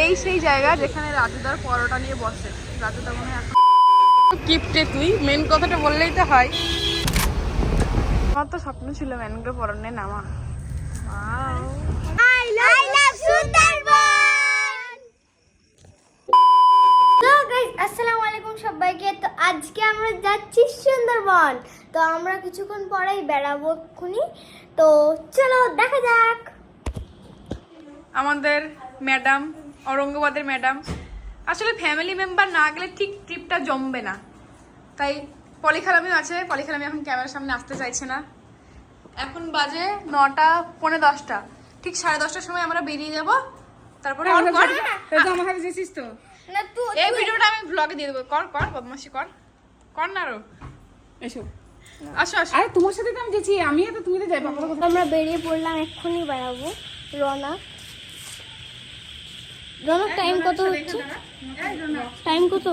এই সেই জায়গা যেখানে রাজুদার পরোটা নিয়ে বসে। রাজুদা মনে হয় এখন কিপটে তুই। মেন কথাটা বললেই তো হয়। আমার তো স্বপ্ন ছিল ম্যানগ্রোভ অরণ্যে নামা। আসসালামু আলাইকুম সবাইকে। তো আজকে আমরা যাচ্ছি সুন্দরবন। তো আমরা কিছুক্ষণ পরেই বেড়াবো এক্ষুনি। তো চলো দেখা যাক। আমাদের ম্যাডাম ঔরঙ্গাবাদের ম্যাডাম। আসলে ফ্যামিলি মেম্বার না গেলে ঠিক ট্রিপটা জমবে না। তাই পলিখালামিও আছে পলিখালামি এখন ক্যামেরার সামনে আসতে চাইছে না। এখন বাজে নটা পৌনে দশটা। ঠিক সাড়ে দশটার সময় আমরা বেরিয়ে যাব। তারপরে। আমার হাতে তো। এই ভিডিওটা আমি ব্লগে দিয়ে দেবো। কর কর বদমাসি কর। কর না আরও। এসো। আসো আসো। আরে তোমার সাথে তো আমি যেছি আমি তো তুমি তো যাই আমরা বেরিয়ে পড়লাম এক্ষুনি বেড়াবো রনা রনার টাইম কত হচ্ছে? টাইম কত?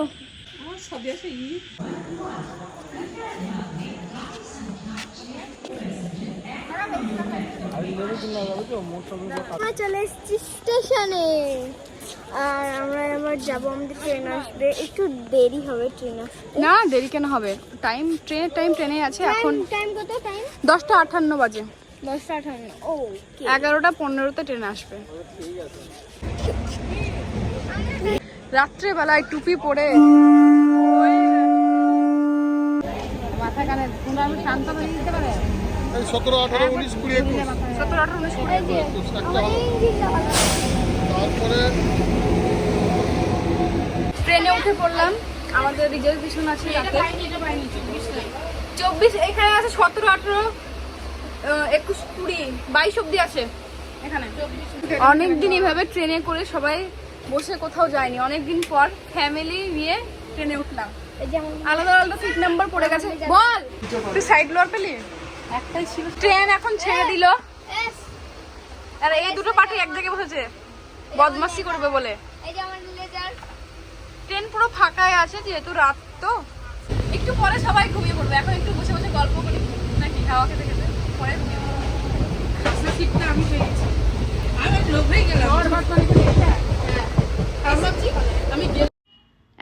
আমরা চলে এসেছি স্টেশনে। আর আমরা এবার যাব আমাদের ট্রেন আসবে একটু দেরি হবে ট্রেন না দেরি কেন হবে? টাইম ট্রেনের টাইম ট্রেনে আছে এখন টাইম কত টাইম দশটা আটান্ন বাজে। দশটা আঠান্ন ও এগারোটা পনেরোতে ট্রেন আসবে। রাত্রেবেলায় টুপি পরে মাথা কানে আমি শান্ত দিতে পারে? সতেরো আঠারো উনিশ কুড়ি একুশ। সতেরো আঠারো উনিশ কুড়ি। তারপরে ট্রেনে উঠে পড়লাম। আমাদের রিজার্ভেশন আছে রাতে। চব্বিশ এখানে আছে সতেরো আঠারো একুশ কুড়ি বাইশ অব্দি আছে। এখানে অনেকদিন এভাবে ট্রেনে করে সবাই বসে কোথাও যায়নি। অনেকদিন পর ফ্যামিলি নিয়ে ট্রেনে উঠলাম। আলাদা আলাদা সিট নাম্বার পড়ে গেছে। বল! তুই সাইড লোয়ার পেলি? একটাই ছিল। ট্রেন এখন ছেড়ে দিল। আর এই দুটো পার্টি এক জায়গায় বসেছে। বদমাসি করবে বলে। এই যে আমার লেজার ট্রেন পুরো ফাঁকাই আছে যেহেতু রাত তো। একটু পরে সবাই ঘুমিয়ে পড়বে। এখন একটু বসে বসে গল্প করি। নাকি খাওয়া খেতে খেতে পরে ঘুমিয়ে পড়ব। আমি পেয়ে গেছি। আমি লোভেই গেলাম। আমি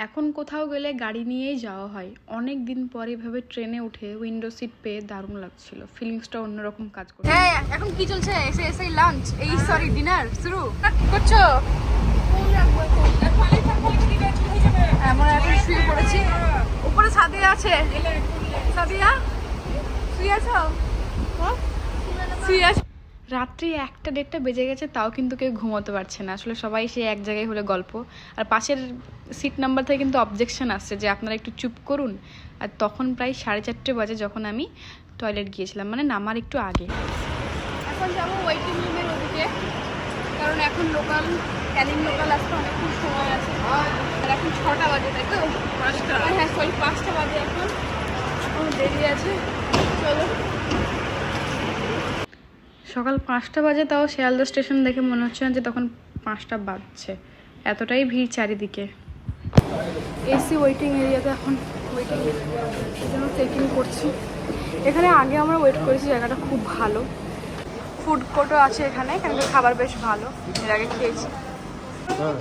এখন কোথাও গেলে গাড়ি নিয়েই যাওয়া হয়। অনেক দিন পরে এভাবে ট্রেনে উঠে উইন্ডো সিট পেয়ে দারুণ লাগছিল। ফিলিংসটা অন্যরকম কাজ করে হ্যাঁ এখন কি চলছে? এসে এসে লাঞ্চ এই সরি ডিনার শুরু। করছ? আমরা এখন শুয়ে পড়েছি। উপরে সাদিয়া আছে। সাদিয়া শুয়ে আছো? হ্যাঁ? শুয়ে আছো? রাত্রি একটা দেড়টা বেজে গেছে তাও কিন্তু কেউ ঘুমোতে পারছে না। আসলে সবাই সে এক জায়গায় হলে গল্প। আর পাশের সিট নাম্বার থেকে কিন্তু অবজেকশন আসছে যে আপনারা একটু চুপ করুন। আর তখন প্রায় সাড়ে চারটে বাজে যখন আমি টয়লেট গিয়েছিলাম মানে নামার একটু আগে। এখন যাব ওয়েটিং রুমের ওদিকে কারণ এখন লোকাল ক্যানিং লোকাল আসতে অনেকক্ষণ সময় আছে। আর এখন ছটা বাজে তাই তো? পাঁচটা। হ্যাঁ সরি পাঁচটা বাজে এখন। এখন দেরি আছে? চলো সকাল পাঁচটা বাজে তাও শিয়ালদা স্টেশন দেখে মনে হচ্ছে না যে তখন পাঁচটা বাজছে। এতটাই ভিড় চারিদিকে। এসি ওয়েটিং এরিয়াতে এখন ওয়েটিং জন্য চেকিং করছি। এখানে আগে আমরা ওয়েট করেছি জায়গাটা খুব ভালো। ফুড কোর্টও আছে এখানে এখানকার খাবার বেশ ভালো। এর আগে খেয়েছি। হ্যাঁ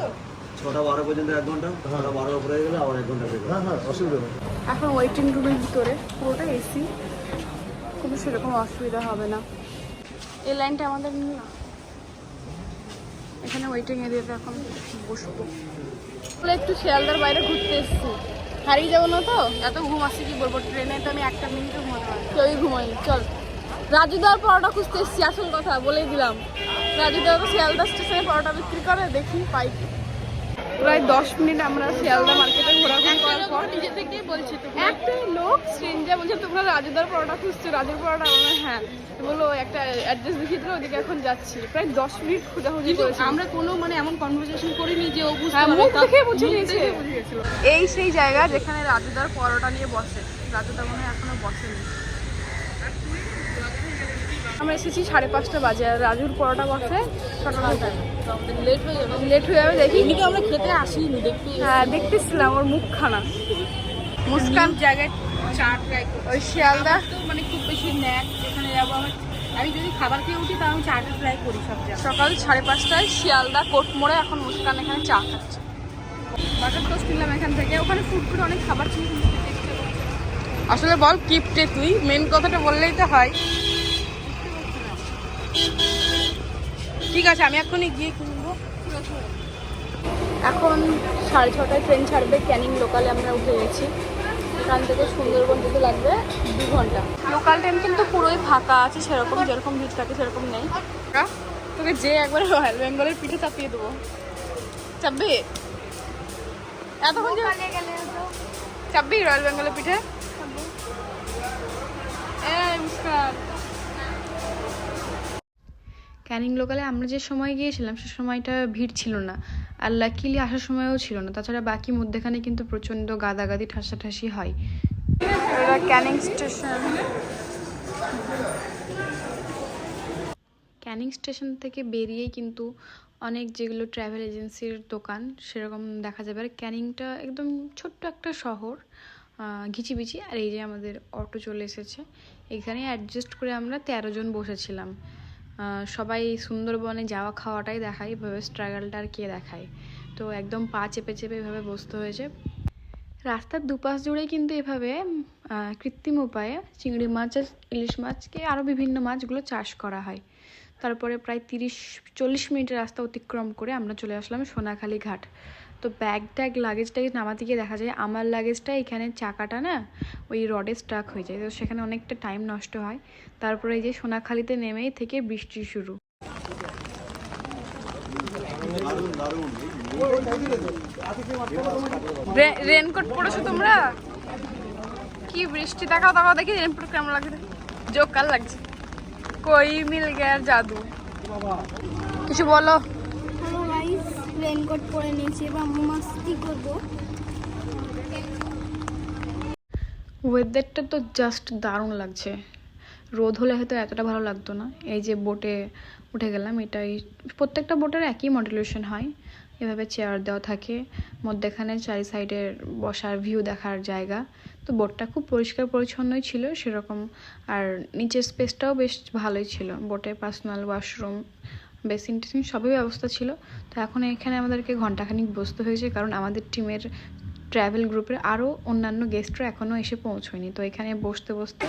ছটা বারো পর্যন্ত এক ঘণ্টা ছটা বারো উপরে গেলে আবার এক ঘণ্টা হ্যাঁ হ্যাঁ অসুবিধা নেই। এখন ওয়েটিং রুমের ভিতরে পুরোটা এসি কোনো সেরকম অসুবিধা হবে না। এই লাইনটা আমাদের না এখানে ওয়েটিং এরিয়াতে এখন বসবো। বলে একটু শিয়ালদার বাইরে ঘুরতে এসেছি। হারিয়ে যাব না তো? এত ঘুম আসছে কি বলব? ট্রেনে তো আমি একটা মিনিটও ঘুমাতে পারি কেউই ঘুমাই চল। রাজুদার পরোটা খুঁজতে এসেছি আসল কথা বলেই দিলাম। রাজুদা তো শিয়ালদা স্টেশনে পরোটা বিক্রি করে দেখি পাই প্রায় দশ মিনিট আমরা শিয়ালদা মার্কেটে ঘোরাঘুরি করার পর নিজে থেকেই বলছি একটা লোক স্ট্রেঞ্জার বলছে তোমরা রাজুদার পরোটা খুঁজছো? রাজুর পরোটা? আমরা হ্যাঁ। বলল একটা অ্যাড্রেস দেখিয়ে দিল ওদিকে এখন যাচ্ছি। প্রায় দশ মিনিট খোঁজাখুঁজি করেছি। আমরা কোনো মানে এমন কনভারসেশন করিনি যে ও বুঝতে হ্যাঁ মুখ দেখে বুঝে নিয়েছে। দেখে এই সেই জায়গা যেখানে রাজুদার পরোটা নিয়ে বসে। রাজুদা মনে হয় এখনও বসেনি। আমরা এসেছি সাড়ে পাঁচটা বাজে আর রাজুর পরোটা বসে ছটা নটায় লেট হয়ে যাবে। লেট হয়ে যাবে দেখি। আমরা খেতে আসিনি দেখতে হ্যাঁ দেখতেছিলাম ওর মুখখানা। মুস্কান। জায়গায় ট্রাই ওই শিয়ালদা। মানে খুব বেশি ন্যাক যেখানে যাব আমার। আমি যদি খাবার খেয়ে উঠি তাহলে আমি চাটা ট্রাই করি সব জায়গায়। সকাল সাড়ে পাঁচটায় শিয়ালদা কোট মোড়ে এখন মুস্কান এখানে চা খাচ্ছে। বাটার টোস্ট কিনলাম এখান থেকে। ওখানে ফুড করে অনেক খাবার ছিল। আসলে বল কিপটে তুই? মেন কথাটা বললেই তো হয়। ঠিক আছে আমি এখনই গিয়ে কিনবো। এখন সাড়ে ছটায় ট্রেন ছাড়বে ক্যানিং লোকালে আমরা উঠে গেছি। এখান থেকে সুন্দরবন যেতে লাগবে দু ঘণ্টা। লোকাল ট্রেন কিন্তু পুরোই ফাঁকা আছে সেরকম যেরকম ভিড় থাকে সেরকম নেই। তোকে যে একবারে রয়্যাল বেঙ্গলের পিঠে চাপিয়ে দেবো। চাপবি? এতক্ষণ চাপবি রয়্যাল বেঙ্গলের পিঠে? এই মুস্কান ক্যানিং লোকালে আমরা যে সময় গিয়েছিলাম সে সময়টা ভিড় ছিল না। আর লাকিলি আসার সময়ও ছিল না। তাছাড়া বাকি মধ্যেখানে কিন্তু প্রচণ্ড গাদাগাদি ঠাসাঠাসি হয়। ক্যানিং স্টেশন। ক্যানিং স্টেশন থেকে বেরিয়েই কিন্তু অনেক যেগুলো ট্রাভেল এজেন্সির দোকান সেরকম দেখা যাবে। আর ক্যানিংটা একদম ছোট্ট একটা শহর ঘিচিবিচি। আর এই যে আমাদের অটো চলে এসেছে। এখানে অ্যাডজাস্ট করে আমরা তেরো জন বসেছিলাম। সবাই সুন্দরবনে যাওয়া খাওয়াটাই দেখায়, এভাবে স্ট্রাগলটা আর কে দেখায়? তো একদম পা চেপে চেপে এভাবে বসতে হয়েছে। রাস্তার দুপাশ জুড়ে কিন্তু এভাবে কৃত্রিম উপায়ে চিংড়ি মাছ আর ইলিশ মাছকে আরও বিভিন্ন মাছগুলো চাষ করা হয়। তারপরে প্রায় তিরিশ, চল্লিশ মিনিটের রাস্তা অতিক্রম করে আমরা চলে আসলাম সোনাখালি ঘাট। তো ব্যাগ ট্যাগ লাগেজ টাগেজ নামাতে গিয়ে দেখা যায় আমার লাগেজটা এখানে চাকাটা না, ওই রডে স্টাক হয়ে যায়। তো সেখানে অনেকটা টাইম নষ্ট হয়। তারপরে এই যে সোনাখালিতে নেমেই থেকে বৃষ্টি শুরু। রেনকোট পরেছো তোমরা? কি বৃষ্টি? দেখাও দেখাও, দেখি রেনকোট কেমন লাগছে? জোকার লাগছে। কই মিল গেয়ার জাদু কিছু বলো হ্যালো গাইস রেনকোট পরে নিয়েছি এবার মাস্তি করব ওয়েদারটা তো জাস্ট দারুণ লাগছে। রোদ হলে হয়তো এতটা ভালো লাগতো না। এই যে বোটে উঠে গেলাম এটাই প্রত্যেকটা বোটের একই মডুলেশন হয়। এভাবে চেয়ার দেওয়া থাকে মধ্যেখানে চারি সাইডের বসার ভিউ দেখার জায়গা। তো বোটটা খুব পরিষ্কার পরিচ্ছন্নই ছিল সেরকম। আর নিচের স্পেসটাও বেশ ভালোই ছিল। বোটে পার্সোনাল ওয়াশরুম, বেসিন টেসিন সবই ব্যবস্থা ছিল। তো এখন এখানে আমাদেরকে ঘন্টাখানিক বসতে হয়েছে কারণ আমাদের টিমের ট্রাভেল গ্রুপের আরও অন্যান্য গেস্টরা এখনও এসে পৌঁছয়নি। তো এখানে বসতে বসতে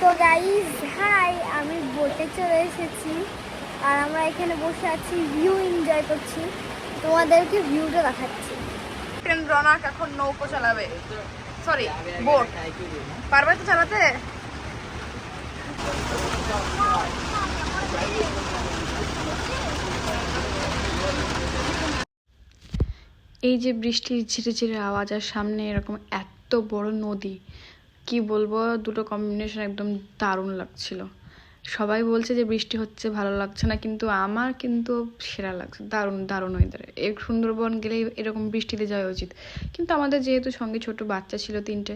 তো গাইস হাই আমি বোটে চলে এসেছি। আর আমরা এখানে বসে আছি ভিউ এনজয় করছি। তোমাদেরকে ভিউটা দেখাচ্ছি। ট্রেন রনাক এখন নৌকো চালাবে। সরি বোট পারবে তো চালাতে? এই যে বৃষ্টির ঝিরে ঝিরে আওয়াজ আর সামনে এরকম এত বড় নদী কি বলব? দুটো কম্বিনেশন একদম দারুণ লাগছিল। সবাই বলছে যে বৃষ্টি হচ্ছে, ভালো লাগছে না, কিন্তু আমার কিন্তু সেরা লাগছে, দারুণ দারুণ ওয়েদারে এই সুন্দরবন গেলে এরকম বৃষ্টিতে যাওয়া উচিত। কিন্তু আমাদের যেহেতু সঙ্গে ছোট বাচ্চা ছিল তিনটে,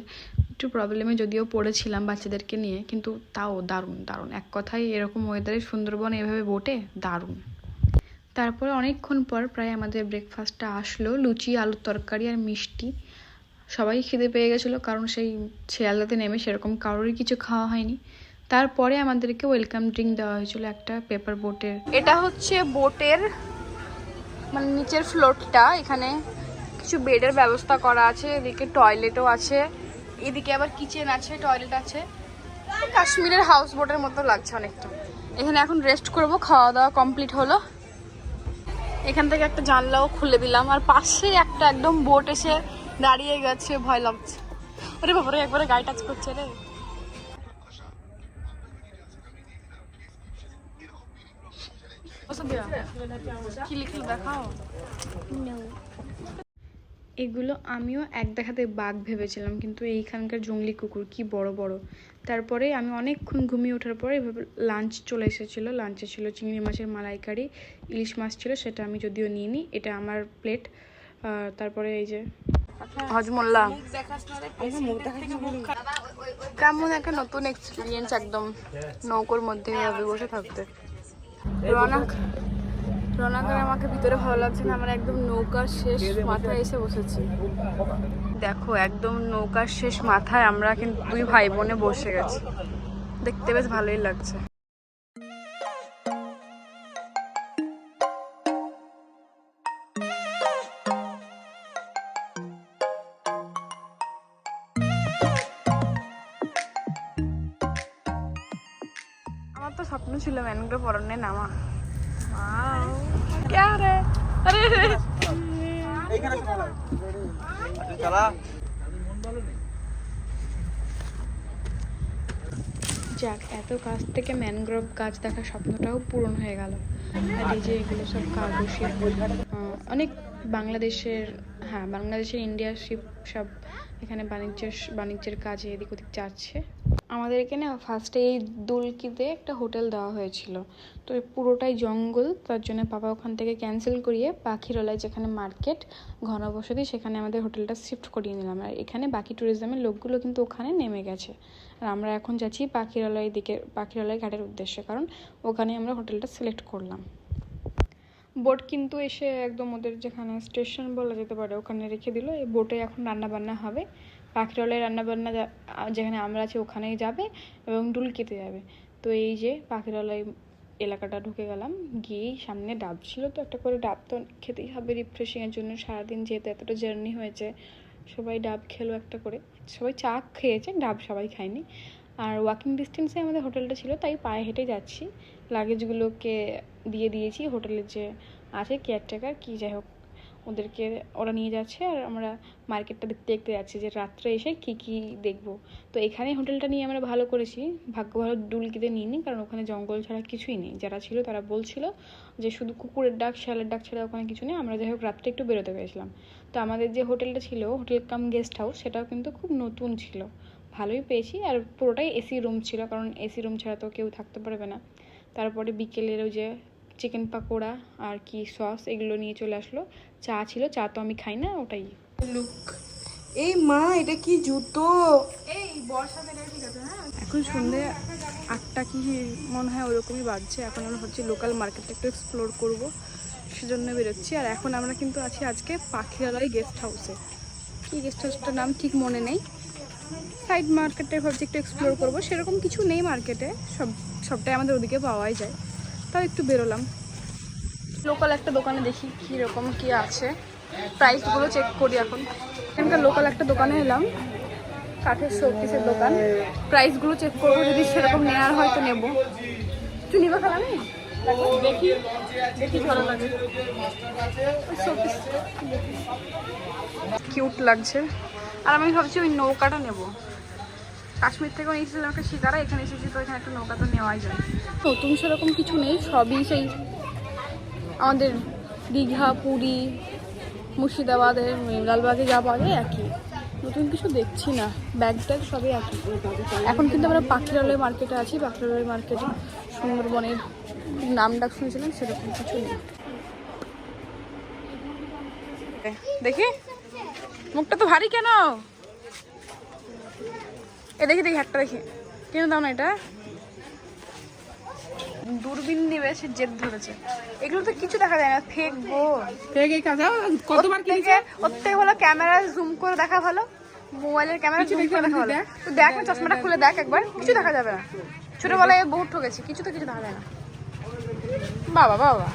একটু প্রবলেমে যদিও পড়েছিলাম বাচ্চাদেরকে নিয়ে, কিন্তু তাও দারুণ দারুণ। এক কথায় এরকম ওয়েদারে সুন্দরবন এভাবে বোটে, দারুণ। তারপরে অনেকক্ষণ পর প্রায় আমাদের ব্রেকফাস্টটা আসলো, লুচি, আলুর তরকারি আর মিষ্টি। সবাই খিদে পেয়ে গেছিল, কারণ সেই শিয়ালদাতে নেমে সেরকম কারোরই কিছু খাওয়া হয়নি। তারপরে আমাদেরকে ওয়েলকাম ড্রিঙ্ক দেওয়া হয়েছিল একটা পেপার বোটের এটা হচ্ছে বোটের মানে নিচের ফ্লোরটা এখানে কিছু বেডের ব্যবস্থা করা আছে, এদিকে টয়লেটও আছে, এদিকে আবার কিচেন আছে টয়লেট আছে। কাশ্মীরের হাউস বোটের মতো লাগছে অনেকটা। এখানে এখন রেস্ট করব খাওয়া দাওয়া কমপ্লিট হলো। এখান থেকে একটা জানলাও খুলে দিলাম, আর পাশে একটা একদম বোট এসে দাঁড়িয়ে গেছে, ভয় লাগছে। আরে বাবারে, একবারে গায়ে টাচ করছে রে। এগুলো আমিও এক দেখাতে বাঘ ভেবেছিলাম, কিন্তু এইখানকার জঙ্গলি কুকুর কি বড় বড়। তারপরে আমি অনেকক্ষণ ঘুমিয়ে ওঠার পরে এভাবে লাঞ্চ চলে এসেছিল লাঞ্চে ছিল চিংড়ি মাছের মালাইকারি, ইলিশ মাছ ছিল সেটা আমি যদিও নিইনি এটা আমার প্লেট তারপরে এই যে হজমোল্লা। কেমন একটা নতুন এক্সপিরিয়েন্স একদম নৌকোর মধ্যে বসে থাকতে। রনাক, রনাকার আমাকে ভিতরে ভালো লাগছে না, আমরা একদম নৌকার শেষ মাথায় এসে বসেছি। দেখো, একদম নৌকার শেষ মাথায় আমরা কিন্তু দুই ভাই বোনে বসে গেছি। দেখতে বেশ ভালোই লাগছে। ম্যানগ্রোভ অরণ্যে নামা যাক এত কাছ থেকে ম্যানগ্রোভ গাছ দেখার স্বপ্নটাও পূরণ হয়ে গেল। আর এই যে এগুলো সব কাগজে অনেক বাংলাদেশের হ্যাঁ বাংলাদেশের ইন্ডিয়া শিপ সব এখানে বাণিজ্যের বাণিজ্যের কাজে এদিক ওদিক যাচ্ছে। আমাদেরকে না ফার্স্টে এই দুলকিতে একটা হোটেল দেওয়া হয়েছিল। তো পুরোটাই জঙ্গল, তার জন্য বাবা ওখান থেকে ক্যান্সেল করিয়ে পাখিরালয় যেখানে মার্কেট ঘনবসতি, সেখানে আমাদের হোটেলটা শিফট করিয়ে নিলাম। আর এখানে বাকি ট্যুরিজমের লোকগুলো কিন্তু ওখানে নেমে গেছে। আর আমরা এখন যাচ্ছি পাখিরালয় দিকে, পাখিরালয় ঘাটের উদ্দেশ্যে, কারণ ওখানে আমরা হোটেলটা সিলেক্ট করলাম। বোট কিন্তু এসে একদম ওদের যেখানে স্টেশন বলা যেতে পারে, ওখানে রেখে দিল। এই বোটে এখন রান্না বান্না হবে। পাখিরালয় রান্না বান্না যেখানে আমরা আছি ওখানেই যাবে এবং ডুলকিতে যাবে। তো এই যে পাখিরালয় এলাকাটা ঢুকে গেলাম, গিয়েই সামনে ডাব ছিল তো একটা করে ডাব তো খেতেই হবে রিফ্রেশিংয়ের জন্য। সারাদিন যেহেতু এতটা জার্নি হয়েছে, সবাই ডাব খেলো একটা করে। সবাই চা খেয়েছে, ডাব সবাই খায়নি। আর ওয়াকিং ডিস্টেন্সে আমাদের হোটেলটা ছিল, তাই পায়ে হেঁটে যাচ্ছি। লাগেজগুলোকে দিয়ে দিয়েছি, হোটেলের যে আছে কেয়ারটেকার কি যাই হোক ওদেরকে ওরা নিয়ে যাচ্ছে আর আমরা মার্কেটটা দেখতে দেখতে যাচ্ছি যে রাত্রে এসে কী কী দেখব। তো এখানে হোটেলটা নিয়ে আমরা ভালো করেছি, ভাগ্য ভালো ডুলকিতে নিইনি কারণ ওখানে জঙ্গল ছাড়া কিছুই নেই। যারা ছিল তারা বলছিল যে শুধু কুকুরের ডাক, শিয়ালের ডাক ছাড়া ওখানে কিছু নেই, আমরা যাই হোক রাত্রে একটু বেরোতে পেরেছিলাম। তো আমাদের যে হোটেলটা ছিল, হোটেল কাম গেস্ট হাউস, সেটাও কিন্তু খুব নতুন ছিল। ভালোই পেয়েছি আর পুরোটাই এসি রুম ছিল কারণ এসি রুম ছাড়া তো কেউ থাকতে পারবে না। তারপরে বিকেলের ওই যে চিকেন পাকোড়া আর কি সস এগুলো নিয়ে চলে আসলো। চা ছিল চা তো আমি খাই না ওটাই। লুক। এই মা এটা কি জুতো? এখন সন্ধে আটটা কি মনে হয় ওরকমই বাজছে। এখন আমরা হচ্ছে লোকাল মার্কেটটা একটু এক্সপ্লোর করব। সেজন্য বেরোচ্ছি। আর এখন আমরা কিন্তু আছি আজকে পাখিরালয় গেস্ট হাউসে কি গেস্ট হাউসটার নাম ঠিক মনে নেই। সাইড মার্কেটে ভাবছি একটু এক্সপ্লোর করব। সেরকম কিছু নেই মার্কেটে সব সবটাই আমাদের ওদিকে পাওয়াই যায়। তাও একটু বেরোলাম। লোকাল একটা দোকানে দেখি কী রকম কী আছে। প্রাইসগুলো চেক করি এখন। এখানকার লোকাল একটা দোকানে এলাম। কাঠের শোপিসের দোকান। প্রাইসগুলো চেক করব যদি সেরকম নেওয়ার হয় তো নেব। তুই নিবা খালা নেই দেখি দেখি ভালো লাগে। কিউট লাগছে। আর আমি ভাবছি ওই নৌকাটা নেব। কাশ্মীর থেকেও নিয়েছিলাম একটা শিকারা এখানে এসেছি তো এখানে একটা নৌকা তো নেওয়াই যায়। নতুন সেরকম কিছু নেই সবই সেই আমাদের দীঘা পুরী মুর্শিদাবাদের লালবাগে যা পাওয়া যায় একই। নতুন কিছু দেখছি না ব্যাগ ট্যাগ সবই একই। এখন কিন্তু আমরা পাখিরালয় মার্কেটে আছি পাখিরালয় মার্কেটে সুন্দরবনের নাম ডাক শুনেছিলাম সেরকম কিছু নেই। দেখি। মুখটা তো ভারী কেন? এ দেখি দেখি একটা দেখি। কেন দাও না এটা। দূরবীন নিবে সে জেদ ধরেছে। এগুলো তো কিছু দেখা যায় না ফেক গো ফেক এই কাজ কতবার কিনেছে থেকে ওর থেকে ভালো ক্যামেরা জুম করে দেখা ভালো। মোবাইলের ক্যামেরা জুম করে দেখা ভালো। তুই দেখ না চশমাটা খুলে দেখ একবার। কিছু দেখা যাবে না। ছোটবেলায় বহুত ঠকেছি কিছু তো কিছু দেখা যায় না। বাবা বাবা।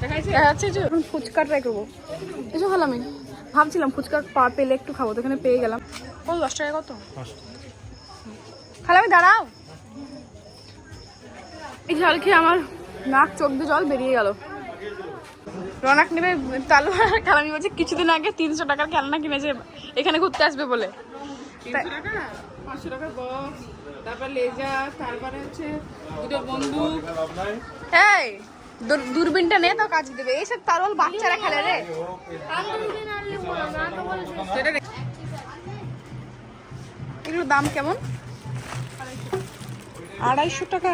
দেখাইছে? দেখা যাচ্ছে যে এখন ফুচকা ট্রাই করব। এসব ভালো আমি ভাবছিলাম ফুচকা পা পেলে একটু খাব তো এখানে পেয়ে গেলাম। কত দশ টাকা কত? খালা আমি দাঁড়াও। এই জল খেয়ে আমার নাক চোখ দিয়ে জল বেরিয়ে গেল। রনাক নেবে তালু খালামি বলছে কিছুদিন আগে তিনশো টাকার খেলনা কিনেছে এখানে ঘুরতে আসবে বলে। তিনশো টাকা? পাঁচশো তারপর লেজার তারপরে হচ্ছে দুটো বন্দুক। এই দূর- দূরবীনটা নে তো কাজ দেবে। এইসব তারল বাচ্চারা খেলে রে। এগুলোর দাম কেমন? আড়াইশো টাকা?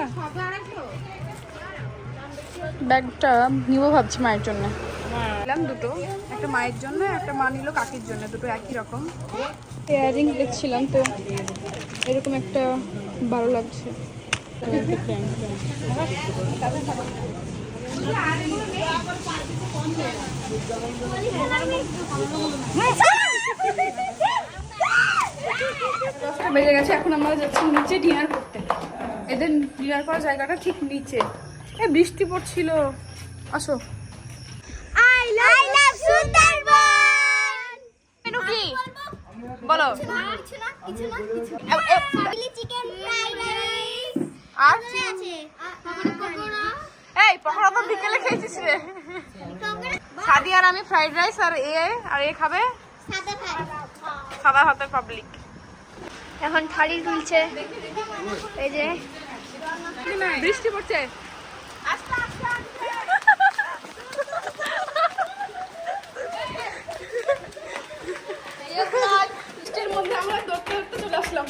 ব্যাগটা নিবো ভাবছি মায়ের জন্য। নিলাম দুটো। একটা মায়ের জন্য একটা মা নিল কাকির জন্য দুটো একই রকম। ইয়ারিং দেখছিলাম তো এরকম একটা ভালো লাগছে। দশটা বেজে গেছে এখন আমরা যাচ্ছি নিচে ডিনার করতে। এদের ডিনার করার জায়গাটা ঠিক নিচে। এ বৃষ্টি পড়ছিল। আসো। আই লাভ সুন্দরবন মেনু কি? বলো। কিছু না কিছু না কিছু না। কিছু এ- এ- চিলি চিকেন ফ্রাইড রাইস আর? এই পকোড়া তো বিকেলে খেয়েছিস রে। সাদি আর আমি ফ্রাইড রাইস আর এ আর এ খাবে? সাদা ভাতের পাবলিক এখন থালি তুলছে এই যে। বৃষ্টি পড়ছে। মধ্যে আমরা দৌড়তে দৌড়তে চলে আসলাম।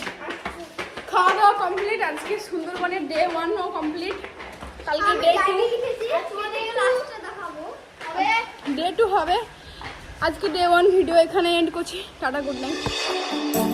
খাওয়া দাওয়া কমপ্লিট আজকে সুন্দরবনের ডে ওয়ানও কমপ্লিট কালকে ডে টু ডে টু হবে? আজকে ডে ওয়ান ভিডিও এখানে এন্ড করছি। Tata good night